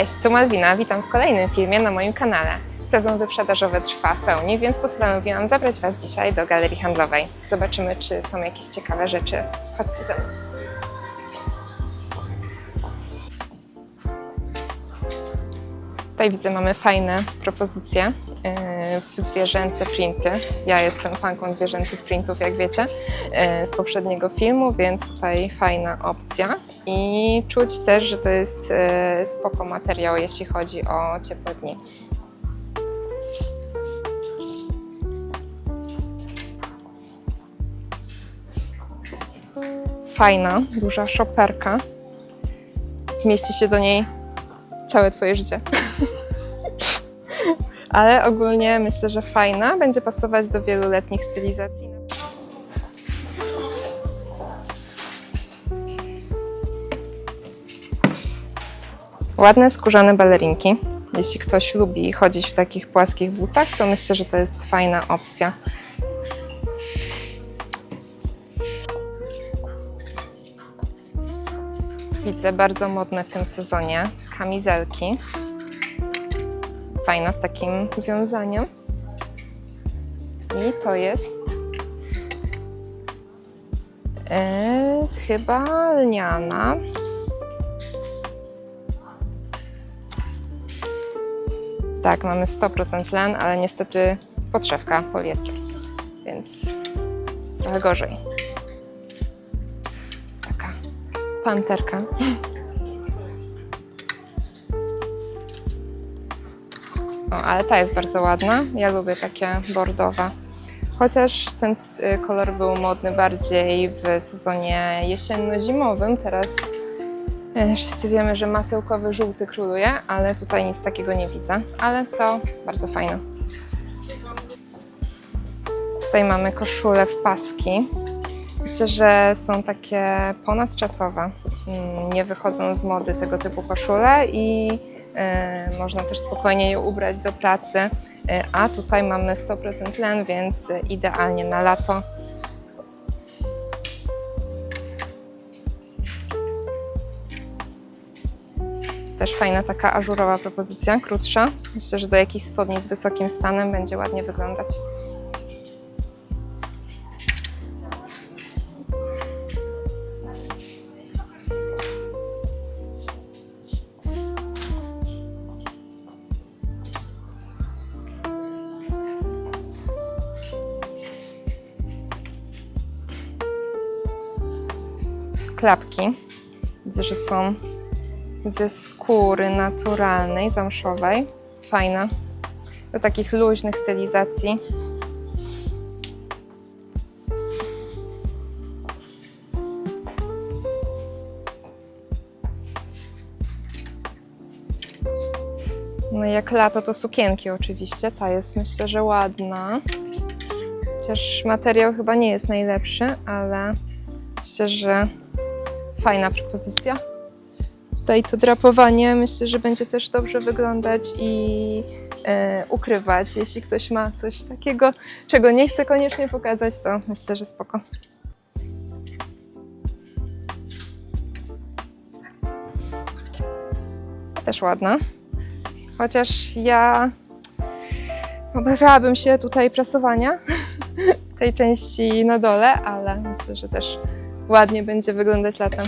Cześć, tu Malwina, witam w kolejnym filmie na moim kanale. Sezon wyprzedażowy trwa w pełni, więc postanowiłam zabrać Was dzisiaj do galerii handlowej. Zobaczymy, czy są jakieś ciekawe rzeczy. Chodźcie ze mną. Tutaj widzę, mamy fajne propozycje w zwierzęce printy. Ja jestem fanką zwierzęcych printów, jak wiecie, yy, z poprzedniego filmu, więc tutaj fajna opcja. I czuć też, że to jest yy, spoko materiał, jeśli chodzi o ciepłe dni. Fajna, duża szoperka. Zmieści się do niej całe Twoje życie. Ale ogólnie myślę, że fajna, będzie pasować do wielu letnich stylizacji. Ładne skórzane balerinki. Jeśli ktoś lubi chodzić w takich płaskich butach, to myślę, że to jest fajna opcja. Widzę bardzo modne w tym sezonie kamizelki. Fajna z takim wiązaniem. I to jest yy, chyba lniana. Tak, mamy 100% len, ale niestety podszewka poliester, więc trochę gorzej. Taka panterka. O, ale ta jest bardzo ładna. Ja lubię takie bordowe. Chociaż ten y, kolor był modny bardziej w sezonie jesienno-zimowym, teraz y, wszyscy wiemy, że masełkowy żółty króluje, ale tutaj nic takiego nie widzę. Ale to bardzo fajne. Tutaj mamy koszule w paski. Myślę, że są takie ponadczasowe. Mm, Nie wychodzą z mody tego typu koszule i y, można też spokojnie je ubrać do pracy. Y, a tutaj mamy 100% len, więc idealnie na lato. Też fajna taka ażurowa propozycja, krótsza. Myślę, że do jakichś spodni z wysokim stanem będzie ładnie wyglądać. Klapki. Widzę, że są ze skóry naturalnej, zamszowej. Fajna. Do takich luźnych stylizacji. No jak lato, to sukienki oczywiście. Ta jest myślę, że ładna. Chociaż materiał chyba nie jest najlepszy, ale myślę, że fajna propozycja. Tutaj to drapowanie myślę, że będzie też dobrze wyglądać i e, ukrywać. Jeśli ktoś ma coś takiego, czego nie chce koniecznie pokazać, to myślę, że spoko. Też ładna. Chociaż ja obawiałabym się tutaj prasowania tej części na dole, ale myślę, że też ładnie będzie wyglądać latem.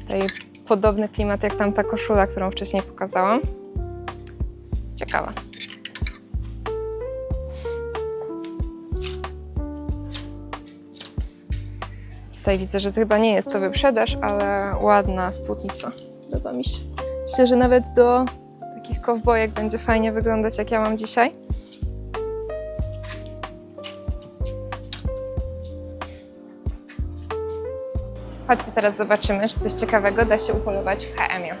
Tutaj podobny klimat jak tamta koszula, którą wcześniej pokazałam. Ciekawa. Tutaj widzę, że chyba nie jest to wyprzedaż, ale ładna spódnica. Podoba mi się. Myślę, że nawet do takich kowbojek będzie fajnie wyglądać, jak ja mam dzisiaj. Chodźcie teraz zobaczymy, czy coś ciekawego da się upolować w HM-ie.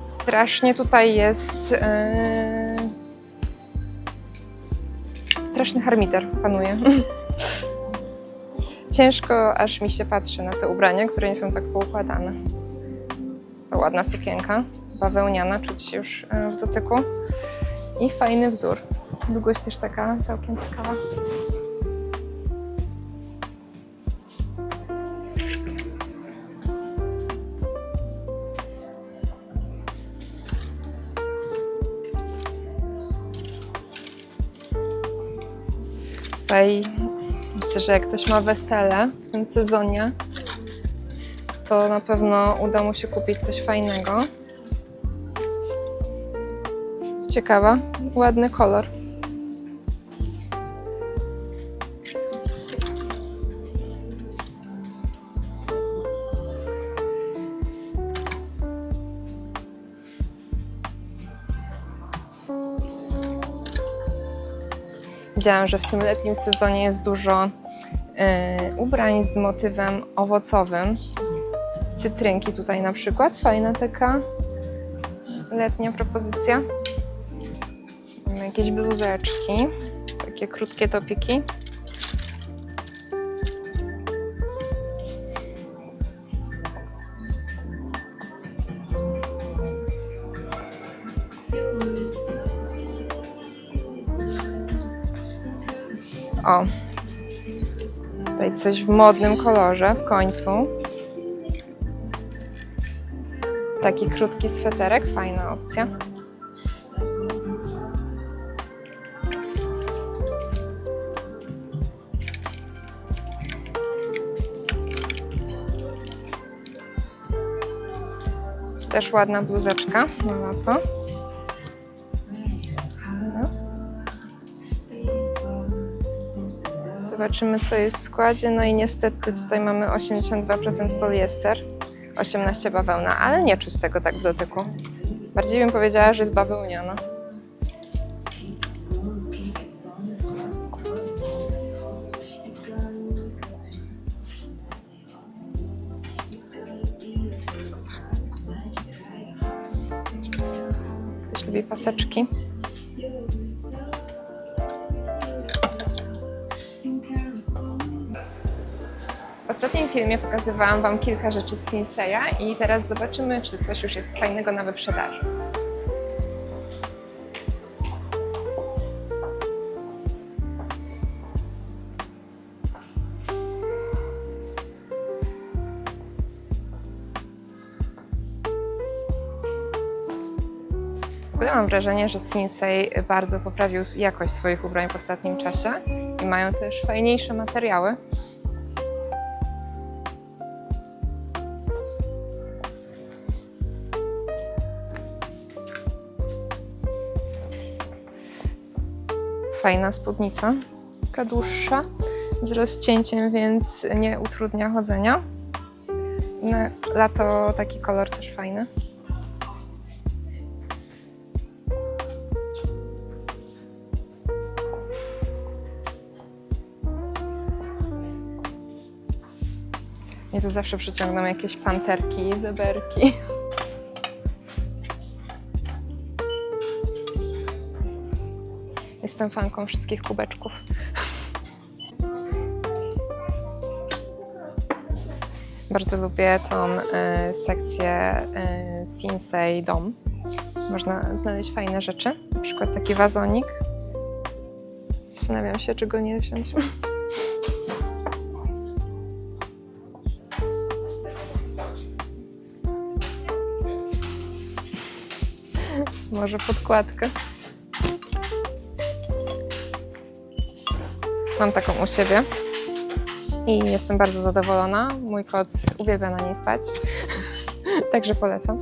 Strasznie tutaj jest. Yy straszny harmiter panuje. Ciężko aż mi się patrzy na te ubrania, które nie są tak poukładane. To ładna sukienka, bawełniana, czuć już e, w dotyku. I fajny wzór. Długość też taka całkiem ciekawa. Tutaj myślę, że jak ktoś ma wesele w tym sezonie, to na pewno uda mu się kupić coś fajnego. Ciekawa, ładny kolor. Widziałam, że w tym letnim sezonie jest dużo y, ubrań z motywem owocowym. Cytrynki tutaj na przykład. Fajna taka letnia propozycja. Jakieś bluzeczki, takie krótkie topiki. O, tutaj coś w modnym kolorze w końcu. Taki krótki sweterek, fajna opcja. Też ładna bluzeczka na lato. Zobaczymy, co jest w składzie. No i niestety tutaj mamy 82% poliester, 18% bawełna, ale nie czuć tego tak w dotyku. Bardziej bym powiedziała, że jest bawełniana. Ktoś lubi paseczki. W ostatnim filmie pokazywałam Wam kilka rzeczy z Sinseya i teraz zobaczymy, czy coś już jest fajnego na wyprzedaży. Ogóle mam wrażenie, że Sinsei bardzo poprawił jakość swoich ubrań w ostatnim czasie i mają też fajniejsze materiały. Fajna spódnica, taka dłuższa, z rozcięciem, więc nie utrudnia chodzenia. Na lato taki kolor też fajny. Mnie to zawsze przyciągną jakieś panterki, zeberki. Jestem fanką wszystkich kubeczków. Bardzo lubię tą e, sekcję e, Sinsei Dom. Można znaleźć fajne rzeczy, na przykład taki wazonik. Zastanawiam się, czy go nie wziąć. Może podkładkę. Mam taką u siebie i jestem bardzo zadowolona. Mój kot uwielbia na niej spać, także polecam.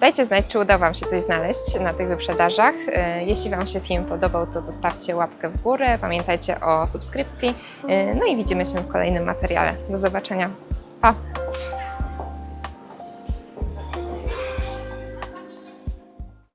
Dajcie znać, czy uda Wam się coś znaleźć na tych wyprzedażach. E, Jeśli Wam się film podobał, to zostawcie łapkę w górę. Pamiętajcie o subskrypcji. E, No i widzimy się w kolejnym materiale. Do zobaczenia. Pa!